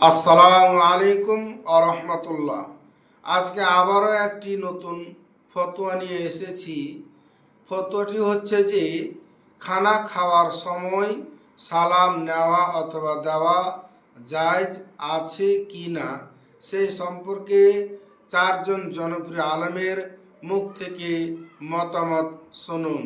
আসসালামু আলাইকুম আরহামতুল্লাহ আজকে আবারও একটি নতুন ফতোয়া নিয়ে এসেছি। ফতোয়াটি হচ্ছে যে, খানা খাওয়ার সময় সালাম নেওয়া অথবা দেওয়া জায়জ আছে কি না সেই সম্পর্কে চারজন জনপ্রিয় আলমের মুখ থেকে মতামত শুনুন।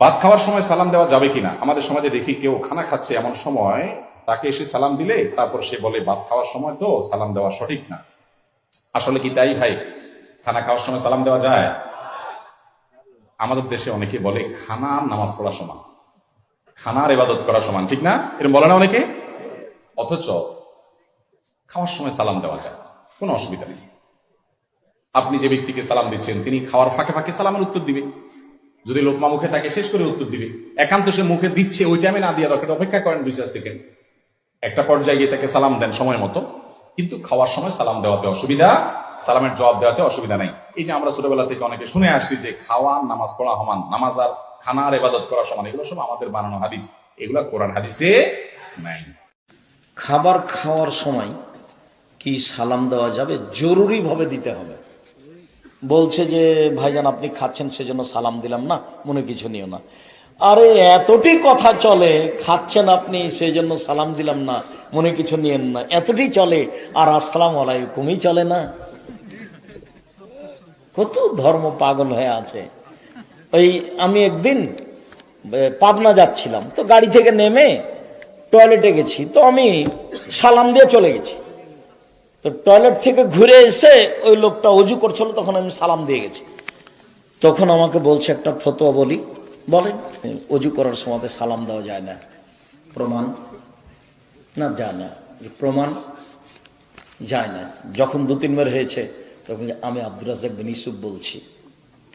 ভাত খাওয়ার সময় সালাম দেওয়া যাবে কিনা আমাদের সমাজে দেখি কেউ খানা খাচ্ছে এমন সময় তাকে এসে সালাম দিলে তারপর সে বলে, ভাত খাওয়ার সময় তো সালাম দেওয়া সঠিক না। আসলে কি তাই ভাই? খানা খাওয়ার সময় সালাম দেওয়া যায়? আমাদের দেশে অনেকে বলে, খানা নামাজ পড়া সমান। খানার ইবাদত করা সমান, ঠিক না? এরকম বলে না অনেকে? অথচ খাওয়ার সময় সালাম দেওয়া যায়, কোনো অসুবিধা নেই। আপনি যে ব্যক্তিকে সালাম দিচ্ছেন, তিনি খাওয়ার ফাঁকে ফাঁকে সালামের উত্তর দিবে। যদি লোকমা মুখে তাকে শেষ করে উত্তর দিবে। একান্ত সে মুখে দিচ্ছে, ওই টাইমে না দিয়ে দরকার অপেক্ষা করেন দুই চার সেকেন্ড। একটা পর্যায়ে গিয়ে তাকে সালাম দেন সময় মতো, কিন্তু খাওয়ার সময় সালাম দেওয়াতে অসুবিধা, সালামের জবাব দেওয়াতে অসুবিধা নাই। এই যে আমরা ছোটবেলা থেকে অনেকে শুনে আসছি যে খাওয়া, নামাজ পড়া সমান, নামাজ আর খানার এবাদত করা সমান, এগুলো সব আমাদের বানানো হাদিস। এগুলো কোরআন হাদিসে নাই। খাবার খাওয়ার সময় কি সালাম দেওয়া যাবে? জরুরিভাবে দিতে হবে। বলছে যে, ভাইজান, আপনি খাচ্ছেন, সেজন্য সালাম দিলাম না, মনে কিছু নিও না। আরে এতটি কথা চলে, খাচ্ছেন আপনি সেই জন্য সালাম দিলাম না, মনে কিছু নিয়েন না। এতটি চলে, আর আসসালাম আলাইকুমই চলে না। কত ধর্ম পাগল হয়ে আছে। ওই আমি একদিন পাবনা যাচ্ছিলাম, তো গাড়ি থেকে নেমে টয়লেটে গেছি, তো আমি সালাম দিয়ে চলে গেছি। তো টয়লেট থেকে ঘুরে এসে ওই লোকটা অজু করছিল, তখন আমি সালাম দিয়ে গেছি। তখন আমাকে বলছে একটা ফতোয়া বলি। বলেন। অজু করার সময় সালাম দেওয়া যায় না। প্রমাণ? না, যায় না। প্রমাণ? যায় না। যখন দু, তিনবার হয়েছে, তখন আমি আব্দুর রাজাক বিন ইসুফ বলছি।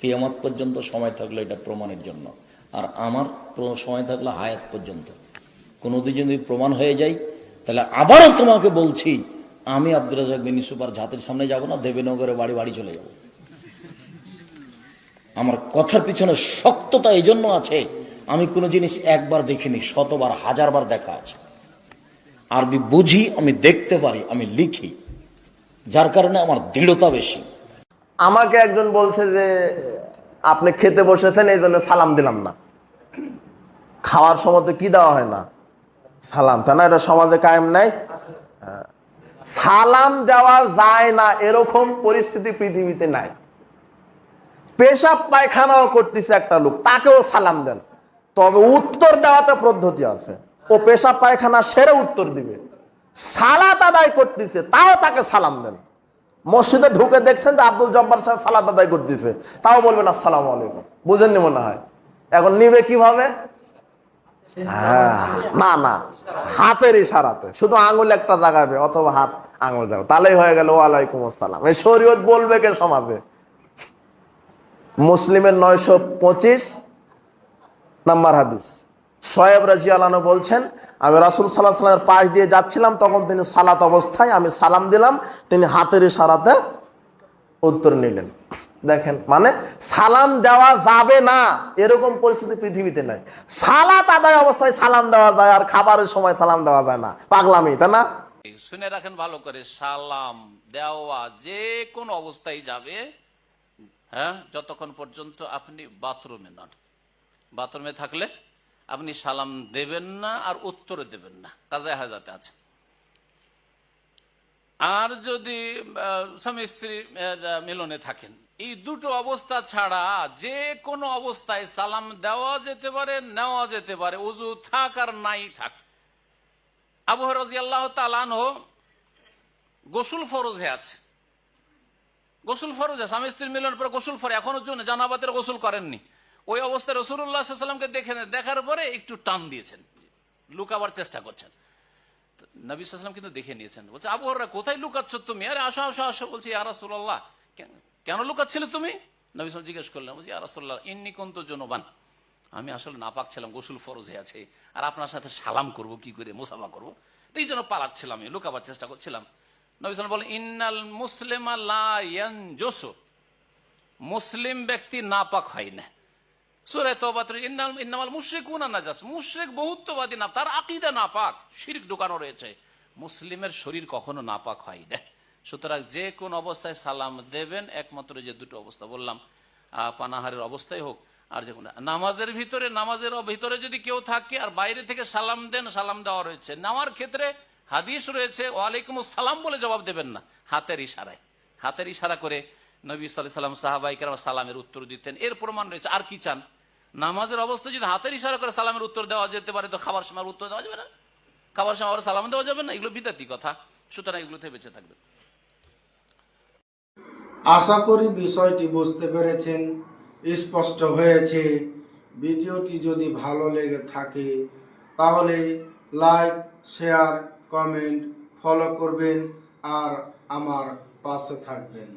কিয়ামত পর্যন্ত সময় থাকলে এটা প্রমাণের জন্য। আর আমার সময় থাকলে হায়াত পর্যন্ত। কোনোদিন যদি প্রমাণ হয়ে যায়, তাহলে আবারও তোমাকে বলছি, আমি আব্দুর রাজাক বিন ইসুফ আর জাতির সামনে যাব না, দেবেনগরে বাড়ি বাড়ি চলে যাব। আমার কথার পিছনে শক্ততা এই জন্য আছে, আমি কোনো জিনিস একবার দেখিনি, শতবার, হাজারবার দেখা আছে। আরবি বুঝি, আমি দেখতে পারি, আমি লিখি, যার কারণে আমার দৃঢ়তা বেশি। আমাকে একজন বলছে যে, আপনি খেতে বসেছেন, এই জন্য সালাম দিলাম না। খাওয়ার সময় তো কি দেওয়া হয় না? সালাম তাই না, এটা সমাজে কায়েম নাই? হ্যাঁ। সালাম দেওয়া যায় না, এরকম পরিস্থিতি পৃথিবীতে নাই। পেশাব পায়খানাও করতেছে একটা লোক তাকেও সালাম দেন। তবে উত্তর দেওয়াতে পদ্ধতি আছে। ও পেশাব পায়খানা সেরে উত্তর দিবে। সালাত আদায় করতেছে তাও তাকে সালাম দেন। মসজিদে ঢুকে দেখছেন যে আব্দুল জব্বার সাহেব সালাত আদায় করতেছে তাও বলবেন আসসালামু আলাইকুম। বুঝেননি মনে হয়? এখন নিবে কীভাবে? হ্যাঁ, না না হাতের ইশারাতে। শুধু আঙুল একটা জাগাবে অথবা হাত আঙুল জাগাবে। তাহলেই হয়ে গেল ওয়ালাইকুম আসসালাম। এই শরীয়ত বলবে কে সমাজে? মুসলিমের নয়শো পঁচিশ নাম্বার হাদিস। সোয়েব রাজি আলানো বলছেন, আমি রাসুল সাল্লাহ সাল্লামের পাশ দিয়ে যাচ্ছিলাম, তখন তিনি সালাত অবস্থায় আমি সালাম দিলাম, তিনি হাতের ইশারাতে উত্তর নিলেন। দেখেন মানে সালাম দেওয়া যাবে না, এরকম পরিস্থিতি পৃথিবীতে নাই। সালাত আদায় অবস্থায় সালাম দেওয়া যায়, আর খাবারের সময় সালাম দেওয়া যায় না। পাগলামি, তাই না? শুনে রাখেন ভালো করে, সালাম দেওয়া যে কোন অবস্থায় যাবে হ্যাঁ? যতক্ষণ পর্যন্ত আপনি বাথরুমে নন। বাথরুমে থাকলে আপনি সালাম দেবেন না আর উত্তর দেবেন না। কাজে হাজাতে আছে। আর যদি স্বামী স্ত্রী মিলনে থাকেন, এই দুটো অবস্থা ছাড়া যে কোনো অবস্থায় সালাম দেওয়া যেতে পারে, নেওয়া যেতে পারে। উজু থাক আর নাই থাক। আবু রাজি আল্লাহ তালানহ গোসুল ফরজ আছে। গোসুল ফরজ আছে। স্বামী স্ত্রীর মিলনের পরে গোসুল ফরে। এখনও জন্য জানাবাতের গোসল করেননি। ওই অবস্থায় রসুল্লাহামকে দেখে দেখার পরে একটু টান দিয়েছেন। লুকাবার চেষ্টা করছেন। তো নবী সাল্লাম কিন্তু দেখে নিয়েছেন। বলছে, আবু হরাইরা কোথায় লুকাচ্ছ তুমি? আরে, আসো আসো আসো। বলছি আরাসুল্লাহ কেন লুকাচ্ছিলে তুমি? নবী সাল্লাম জিজ্ঞেস করলাম বলছি আরাসুল্লাহ ইন্নি কন্ত জনবান। আমি আসলে নাপাক ছিলাম, গোসুল ফরজ হয়ে আছে। আর আপনার সাথে সালাম করব, কি করে মুসাফা করব? এই জন্য পালাচ্ছিলাম আমি লুকাবার চেষ্টা করছিলাম। নবী বলেন, ইন্নাল মুসলিমা লা ইয়ানজুসু। মুসলিম ব্যক্তি নাপাক হয় না। সুরে তওবাত ইন্নাল, ইন্নামাল মুশরিকুনা নাজাস। মুশরিক বহুত্ববাদী না, তার আকীদা নাপাক, শিরক ঢোকানো রয়েছে। মুসলিমের শরীর কখনো নাপাক হয় না। সুতরাং যে কোন অবস্থায় সালাম দেবেন, একমাত্র যে দুটো অবস্থা বললাম পানাহারের অবস্থায় হোক আর যে নামাজের ভিতরে নামাজের ভিতরে যদি কেউ থাকে আর বাইরে থেকে সালাম দেন, সালাম দেওয়া রয়েছে। নেওয়ার ক্ষেত্রে হাদিস রয়েছে, ওয়ালাইকুম সালাম বলে জবাব দেবেন না। হাতের ইশারায়। হাতের ইশারা করে নবী সাল্লাম সাহাবাইকার সালামের উত্তর দিতেন। এর প্রমাণ রয়েছে। আর কি চান? নামাজের অবস্থা যদি হাতের ইশারা করে সালামের উত্তর দেওয়া যেতে পারে, তো খাবার সময় উত্তর দেওয়া যাবে না। খাবার সময় সালাম দেওয়া যাবে না? এগুলো বিদাতি কথা। সুতরাং এগুলো থেকে বেঁচে থাকবে আশা করি বিষয়টি বুঝতে পেরেছেন, স্পষ্ট হয়েছে। ভিডিওটি যদি ভালো লেগে থাকে, তাহলে লাইক, শেয়ার কমেন্ট ফলো করবেন আর আমার পাশে থাকবেন।